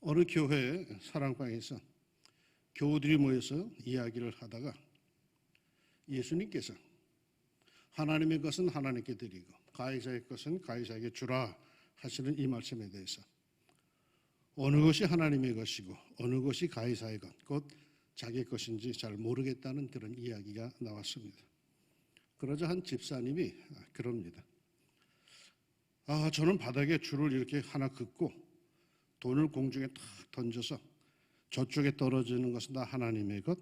어느 교회 사랑방에서 교우들이 모여서 이야기를 하다가 예수님께서 하나님의 것은 하나님께 드리고 가해자의 것은 가해자에게 주라 하시는 이 말씀에 대해서 어느 것이 하나님의 것이고 어느 것이 가해자의 것, 곧 자기 것인지 잘 모르겠다는 그런 이야기가 나왔습니다. 그러자 한 집사님이 그럽니다. 아, 저는 바닥에 줄을 이렇게 하나 긋고 돈을 공중에 탁 던져서 저쪽에 떨어지는 것은 다 하나님의 것,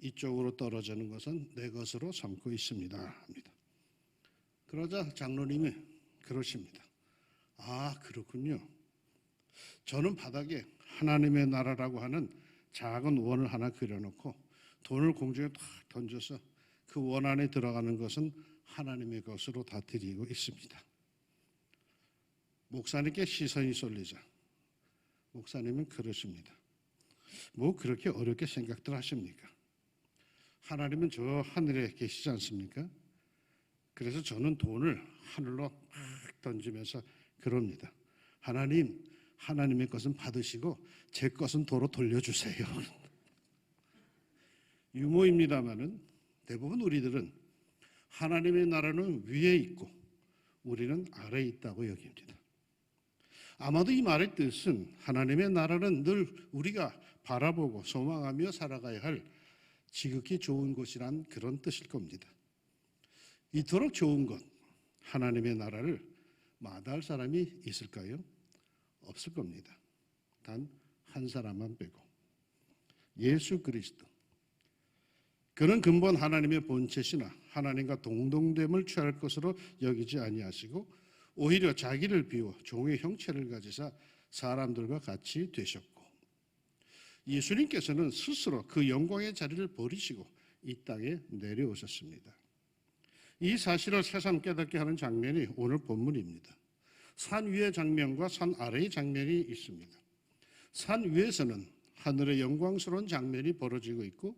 이쪽으로 떨어지는 것은 내 것으로 삼고 있습니다. 합니다. 그러자 장로님이 그러십니다. 아, 그렇군요. 저는 바닥에 하나님의 나라라고 하는 작은 원을 하나 그려놓고 돈을 공중에 탁 던져서 그 원 안에 들어가는 것은 하나님의 것으로 다 드리고 있습니다. 목사님께 시선이 쏠리자 목사님은 그러십니다. 뭐 그렇게 어렵게 생각들 하십니까? 하나님은 저 하늘에 계시지 않습니까? 그래서 저는 돈을 하늘로 막 던지면서 그럽니다. 하나님, 하나님의 것은 받으시고 제 것은 도로 돌려주세요. 유머입니다만은 대부분 우리들은 하나님의 나라는 위에 있고 우리는 아래에 있다고 여깁니다. 아마도 이 말의 뜻은 하나님의 나라는 늘 우리가 바라보고 소망하며 살아가야 할 지극히 좋은 곳이란 그런 뜻일 겁니다. 이토록 좋은 것, 하나님의 나라를 마다할 사람이 있을까요? 없을 겁니다. 단 한 사람만 빼고 예수 그리스도. 그는 근본 하나님의 본체시나 하나님과 동동됨을 취할 것으로 여기지 아니하시고 오히려 자기를 비워 종의 형체를 가지사 사람들과 같이 되셨고 예수님께서는 스스로 그 영광의 자리를 버리시고 이 땅에 내려오셨습니다. 이 사실을 새삼 깨닫게 하는 장면이 오늘 본문입니다. 산 위의 장면과 산 아래의 장면이 있습니다. 산 위에서는 하늘의 영광스러운 장면이 벌어지고 있고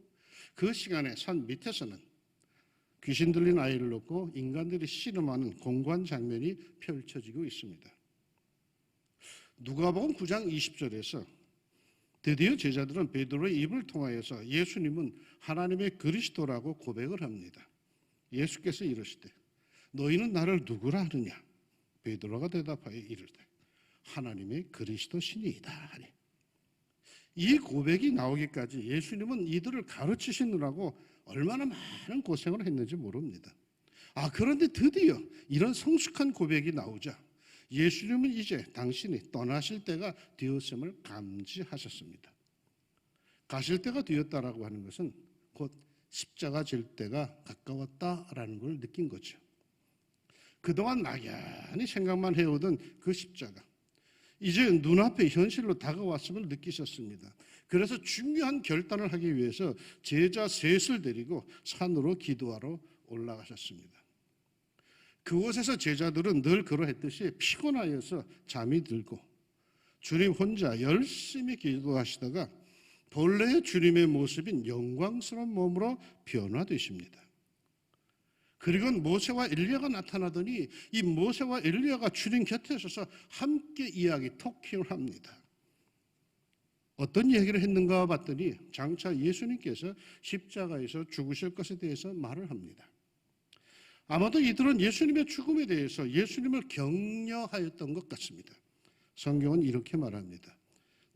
그 시간에 산 밑에서는 귀신 들린 아이를 놓고 인간들이 씨름하는 공관 장면이 펼쳐지고 있습니다. 누가복음 9장 20절에서 드디어 제자들은 베드로의 입을 통하여서 예수님은 하나님의 그리스도라고 고백을 합니다. 예수께서 이러시되 너희는 나를 누구라 하느냐? 베드로가 대답하여 이르되 하나님의 그리스도시니이다 하니 이 고백이 나오기까지 예수님은 이들을 가르치시느라고 얼마나 많은 고생을 했는지 모릅니다. 아, 그런데 드디어 이런 성숙한 고백이 나오자 예수님은 이제 당신이 떠나실 때가 되었음을 감지하셨습니다. 가실 때가 되었다라고 하는 것은 곧 십자가 질 때가 가까웠다라는 걸 느낀 거죠. 그동안 막연히 생각만 해오던 그 십자가. 이제 눈앞에 현실로 다가왔음을 느끼셨습니다. 그래서 중요한 결단을 하기 위해서 제자 셋을 데리고 산으로 기도하러 올라가셨습니다. 그곳에서 제자들은 늘 그러했듯이 피곤하여서 잠이 들고 주님 혼자 열심히 기도하시다가 본래의 주님의 모습인 영광스러운 몸으로 변화되십니다. 그리고 모세와 엘리야가 나타나더니 이 모세와 엘리야가 주님 곁에 서서 함께 이야기 토킹을 합니다. 어떤 얘기를 했는가 봤더니 장차 예수님께서 십자가에서 죽으실 것에 대해서 말을 합니다. 아마도 이들은 예수님의 죽음에 대해서 예수님을 격려하였던 것 같습니다. 성경은 이렇게 말합니다.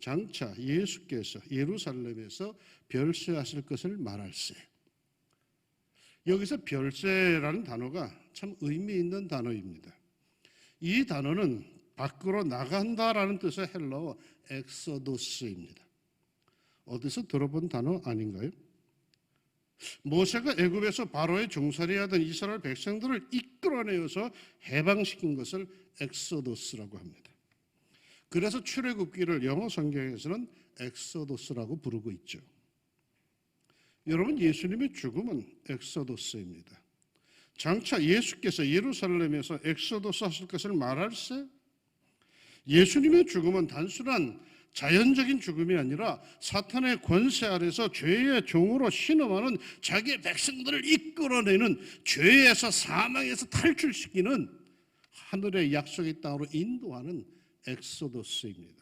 장차 예수께서 예루살렘에서 별세하실 것을 말할세. 여기서 별세라는 단어가 참 의미 있는 단어입니다. 이 단어는 밖으로 나간다라는 뜻의 헬라어 엑소도스입니다. 어디서 들어본 단어 아닌가요? 모세가 애굽에서 바로의 종살이하던 이스라엘 백성들을 이끌어내어서 해방시킨 것을 엑소도스라고 합니다. 그래서 출애굽기를 영어 성경에서는 엑소도스라고 부르고 있죠. 여러분 예수님의 죽음은 엑소도스입니다. 장차 예수께서 예루살렘에서 엑소도스 하실 것을 말할세 예수님의 죽음은 단순한 자연적인 죽음이 아니라 사탄의 권세 아래서 죄의 종으로 신음하는 자기의 백성들을 이끌어내는 죄에서 사망에서 탈출시키는 하늘의 약속의 땅으로 인도하는 엑소도스입니다.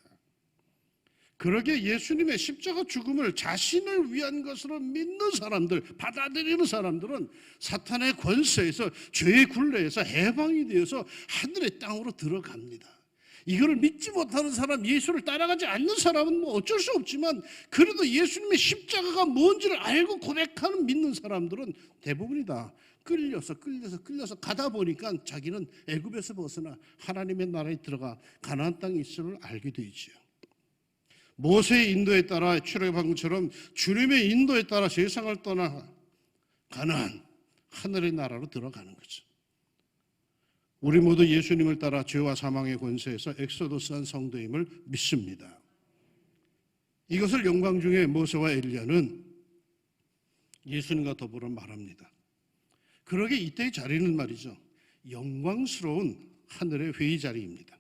그러게 예수님의 십자가 죽음을 자신을 위한 것으로 믿는 사람들, 받아들이는 사람들은 사탄의 권세에서 죄의 굴레에서 해방이 되어서 하늘의 땅으로 들어갑니다. 이거를 믿지 못하는 사람, 예수를 따라가지 않는 사람은 뭐 어쩔 수 없지만 그래도 예수님의 십자가가 뭔지를 알고 고백하는 믿는 사람들은 대부분이다. 끌려서 끌려서 끌려서 가다 보니까 자기는 애굽에서 벗어나 하나님의 나라에 들어가 가나안 땅에 있음을 알게 되지요. 모세의 인도에 따라 출애굽한 것처럼 주님의 인도에 따라 세상을 떠나 가나안 하늘의 나라로 들어가는 거죠. 우리 모두 예수님을 따라 죄와 사망의 권세에서 엑소도스한 성도임을 믿습니다. 이것을 영광 중에 모세와 엘리야는 예수님과 더불어 말합니다. 그러게 이때의 자리는 말이죠. 영광스러운 하늘의 회의 자리입니다.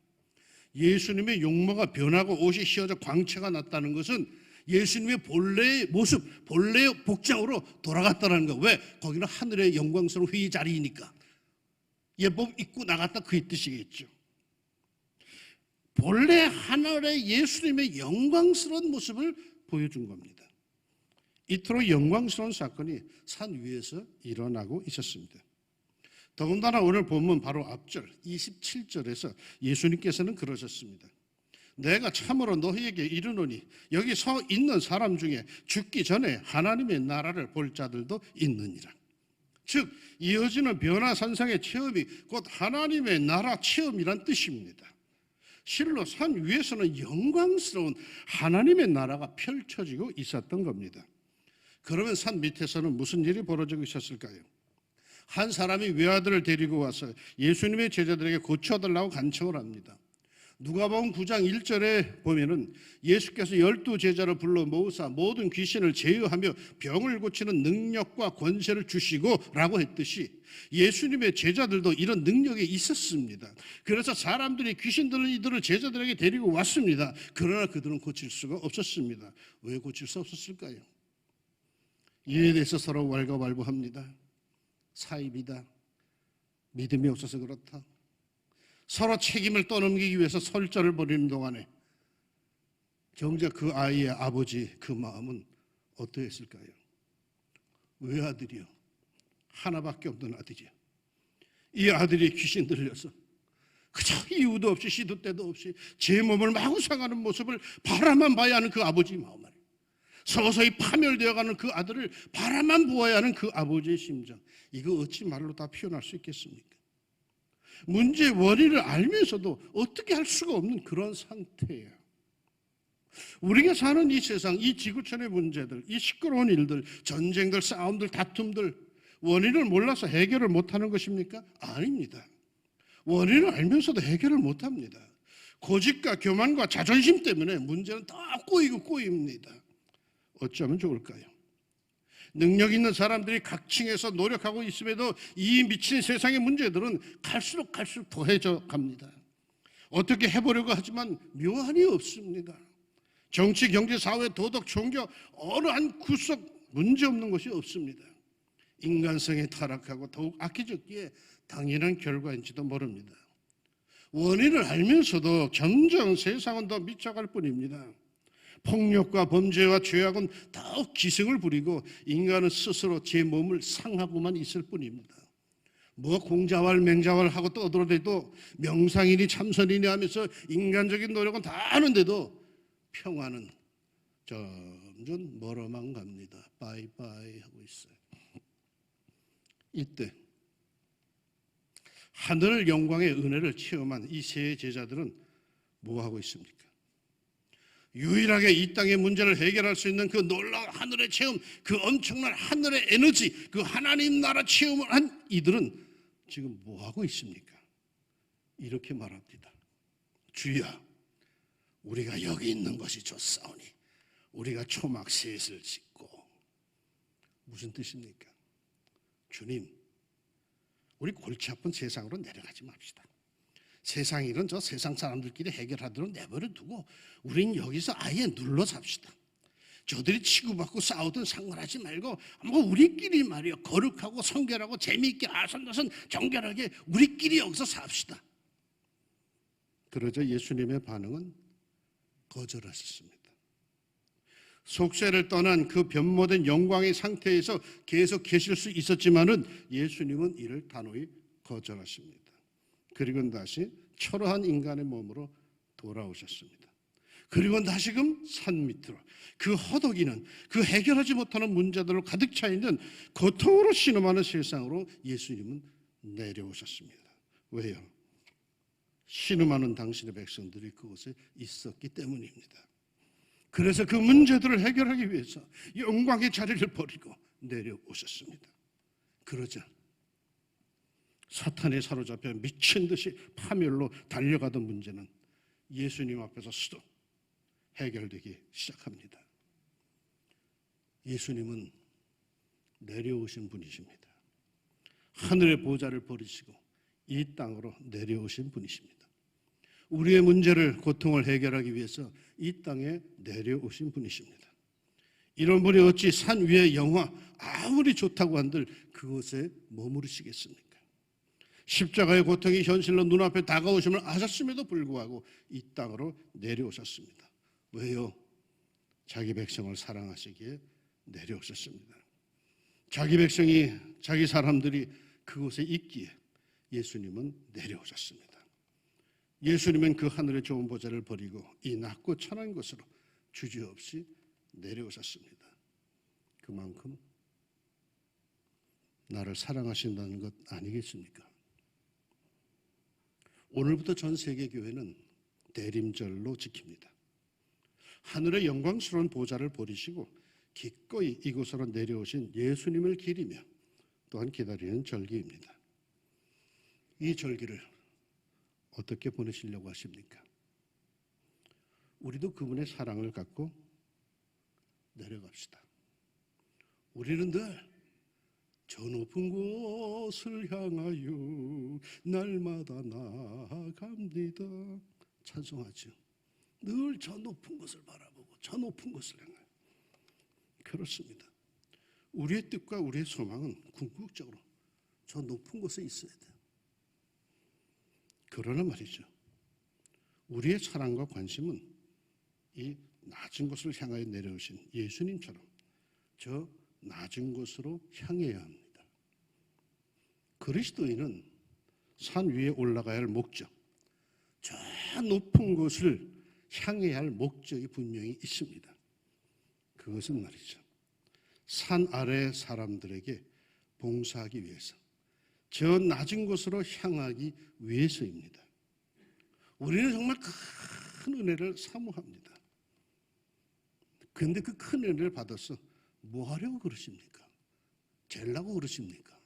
예수님의 용모가 변하고 옷이 휘어져 광채가 났다는 것은 예수님의 본래의 모습, 본래의 복장으로 돌아갔다는 거. 왜? 거기는 하늘의 영광스러운 회의 자리이니까. 예법 입고 나갔다 그 뜻이겠죠. 본래 하늘의 예수님의 영광스러운 모습을 보여준 겁니다. 이토록 영광스러운 사건이 산 위에서 일어나고 있었습니다. 더군다나 오늘 본문 바로 앞절 27절에서 예수님께서는 그러셨습니다. 내가 참으로 너희에게 이르노니 여기 서 있는 사람 중에 죽기 전에 하나님의 나라를 볼 자들도 있느니라. 즉 이어지는 변화산상의 체험이 곧 하나님의 나라 체험이란 뜻입니다. 실로 산 위에서는 영광스러운 하나님의 나라가 펼쳐지고 있었던 겁니다. 그러면 산 밑에서는 무슨 일이 벌어지고 있었을까요? 한 사람이 외아들을 데리고 와서 예수님의 제자들에게 고쳐달라고 간청을 합니다. 누가복음 9장 1절에 보면은 예수께서 열두 제자를 불러 모으사 모든 귀신을 제어하며 병을 고치는 능력과 권세를 주시고라고 했듯이 예수님의 제자들도 이런 능력이 있었습니다. 그래서 사람들이 귀신 들은 이들을 제자들에게 데리고 왔습니다. 그러나 그들은 고칠 수가 없었습니다. 왜 고칠 수 없었을까요? 이에 대해서 서로 왈가왈부합니다. 사입이다. 믿음이 없어서 그렇다. 서로 책임을 떠넘기기 위해서 설전을 벌이는 동안에 정작 그 아이의 아버지 그 마음은 어떠했을까요? 외아들이요. 하나밖에 없는 아들이요. 이 아들이 귀신 들려서 그저 이유도 없이 시도 때도 없이 제 몸을 마구 상하는 모습을 바라만 봐야 하는 그 아버지 마음 안에 서서히 파멸되어가는 그 아들을 바라만 보아야 하는 그 아버지의 심정 이거 어찌 말로 다 표현할 수 있겠습니까? 문제의 원인을 알면서도 어떻게 할 수가 없는 그런 상태예요. 우리가 사는 이 세상, 이 지구촌의 문제들, 이 시끄러운 일들, 전쟁들, 싸움들, 다툼들, 원인을 몰라서 해결을 못하는 것입니까? 아닙니다. 원인을 알면서도 해결을 못합니다. 고집과 교만과 자존심 때문에 문제는 더 꼬이고 꼬입니다. 어쩌면 좋을까요? 능력 있는 사람들이 각 층에서 노력하고 있음에도 이 미친 세상의 문제들은 갈수록 갈수록 더해져 갑니다. 어떻게 해보려고 하지만 묘한이 없습니다. 정치, 경제, 사회, 도덕, 종교 어느 한 구석 문제 없는 것이 없습니다. 인간성이 타락하고 더욱 악해졌기에 당연한 결과인지도 모릅니다. 원인을 알면서도 점점 세상은 더 미쳐갈 뿐입니다. 폭력과 범죄와 죄악은 더욱 기승을 부리고 인간은 스스로 제 몸을 상하고만 있을 뿐입니다. 뭐 공자왈 맹자왈 하고 떠들어대도 명상이니 참선이니 하면서 인간적인 노력은 다 하는데도 평화는 점점 멀어만 갑니다. 빠이빠이 하고 있어요. 이때 하늘 영광의 은혜를 체험한 이 세 제자들은 뭐 하고 있습니까? 유일하게 이 땅의 문제를 해결할 수 있는 그 놀라운 하늘의 체험, 그 엄청난 하늘의 에너지, 그 하나님 나라 체험을 한 이들은 지금 뭐 하고 있습니까? 이렇게 말합니다. 주여, 우리가 여기 있는 것이 좋사오니 우리가 초막 셋을 짓고 무슨 뜻입니까? 주님, 우리 골치 아픈 세상으로 내려가지 맙시다. 세상 일은 저 세상 사람들끼리 해결하도록 내버려 두고 우린 여기서 아예 눌러 삽시다. 저들이 치고받고 싸우든 상관하지 말고 뭐 우리끼리 말이요 거룩하고 성결하고 재미있게 아선다선 정결하게 우리끼리 여기서 삽시다. 그러자 예수님의 반응은 거절하셨습니다. 속세를 떠난 그 변모된 영광의 상태에서 계속 계실 수 있었지만은 예수님은 이를 단호히 거절하십니다. 그리고 다시 초라한 인간의 몸으로 돌아오셨습니다. 그리고 다시금 산 밑으로 그 허덕이는 그 해결하지 못하는 문제들로 가득 차 있는 고통으로 신음하는 세상으로 예수님은 내려오셨습니다. 왜요? 신음하는 당신의 백성들이 그곳에 있었기 때문입니다. 그래서 그 문제들을 해결하기 위해서 영광의 자리를 버리고 내려오셨습니다. 그러자 사탄에 사로잡혀 미친 듯이 파멸로 달려가던 문제는 예수님 앞에서 수도 해결되기 시작합니다. 예수님은 내려오신 분이십니다. 하늘의 보좌를 버리시고 이 땅으로 내려오신 분이십니다. 우리의 문제를 고통을 해결하기 위해서 이 땅에 내려오신 분이십니다. 이런 분이 어찌 산 위의 영화 아무리 좋다고 한들 그곳에 머무르시겠습니까? 십자가의 고통이 현실로 눈앞에 다가오심을 아셨음에도 불구하고 이 땅으로 내려오셨습니다. 왜요? 자기 백성을 사랑하시기에 내려오셨습니다. 자기 백성이 자기 사람들이 그곳에 있기에 예수님은 내려오셨습니다. 예수님은 그 하늘의 좋은 보좌를 버리고 이 낮고 천한 곳으로 주저없이 내려오셨습니다. 그만큼 나를 사랑하신다는 것 아니겠습니까? 오늘부터 전 세계 교회는 대림절로 지킵니다. 하늘의 영광스러운 보좌를 버리시고 기꺼이 이곳으로 내려오신 예수님을 기리며 또한 기다리는 절기입니다. 이 절기를 어떻게 보내시려고 하십니까? 우리도 그분의 사랑을 갖고 내려갑시다. 우리는 늘 저 높은 곳을 향하여 날마다 나아갑니다. 찬송하죠. 늘 저 높은 곳을 바라보고 저 높은 곳을 향하여. 그렇습니다. 우리의 뜻과 우리의 소망은 궁극적으로 저 높은 곳에 있어야 돼요. 그러나 말이죠. 우리의 사랑과 관심은 이 낮은 곳을 향하여 내려오신 예수님처럼 저 낮은 곳으로 향해야 합니다. 그리스도인은 산 위에 올라가야 할 목적, 저 높은 곳을 향해야 할 목적이 분명히 있습니다. 그것은 말이죠. 산 아래 사람들에게 봉사하기 위해서 저 낮은 곳으로 향하기 위해서입니다. 우리는 정말 큰 은혜를 사모합니다. 그런데 그 큰 은혜를 받아서 뭐 하려고 그러십니까? 재려고 그러십니까?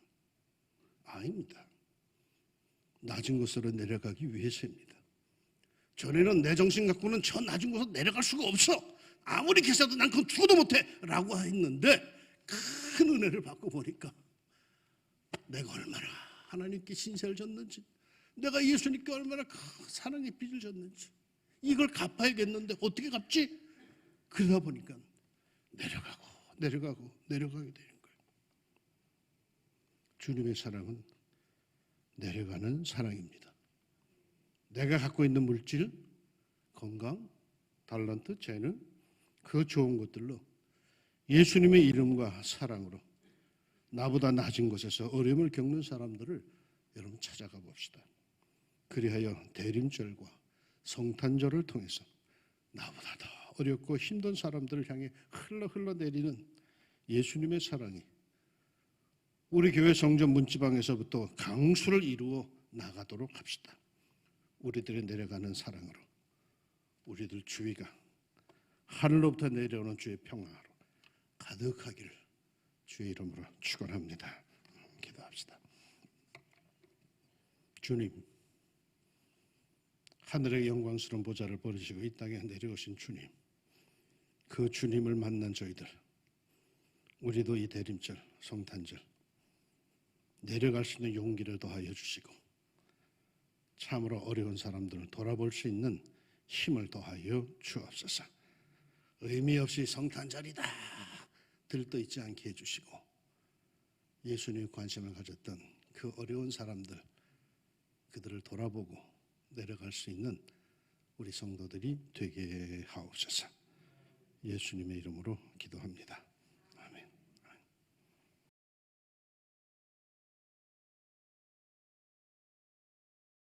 아닙니다. 낮은 곳으로 내려가기 위해서입니다. 전에는 내 정신 갖고는 저 낮은 곳으로 내려갈 수가 없어. 아무리 계산도 난 그건 죽어도 못해. 라고 했는데 큰 은혜를 받고 보니까 내가 얼마나 하나님께 신세를 졌는지, 내가 예수님께 얼마나 큰 사랑의 빚을 졌는지, 이걸 갚아야겠는데 어떻게 갚지? 그러다 보니까 내려가고, 내려가고, 내려가게 거예요. 주님의 사랑은 내려가는 사랑입니다. 내가 갖고 있는 물질, 건강, 달란트, 재능, 그 좋은 것들로 예수님의 이름과 사랑으로 나보다 낮은 곳에서 어려움을 겪는 사람들을 여러분 찾아가 봅시다. 그리하여 대림절과 성탄절을 통해서 나보다 더 어렵고 힘든 사람들을 향해 흘러 흘러 내리는 예수님의 사랑이 우리 교회 성전 문지방에서부터 강수를 이루어 나가도록 합시다. 우리들이 내려가는 사랑으로 우리들 주위가 하늘로부터 내려오는 주의 평화로 가득하기를 주의 이름으로 축원합니다. 기도합시다. 주님, 하늘의 영광스러운 보좌를 버리시고 이 땅에 내려오신 주님, 그 주님을 만난 저희들, 우리도 이 대림절, 성탄절 내려갈 수 있는 용기를 더하여 주시고 참으로 어려운 사람들을 돌아볼 수 있는 힘을 더하여 주옵소서. 의미 없이 성탄절이다. 들떠 있지 않게 해주시고 예수님 관심을 가졌던 그 어려운 사람들 그들을 돌아보고 내려갈 수 있는 우리 성도들이 되게 하옵소서. 예수님의 이름으로 기도합니다.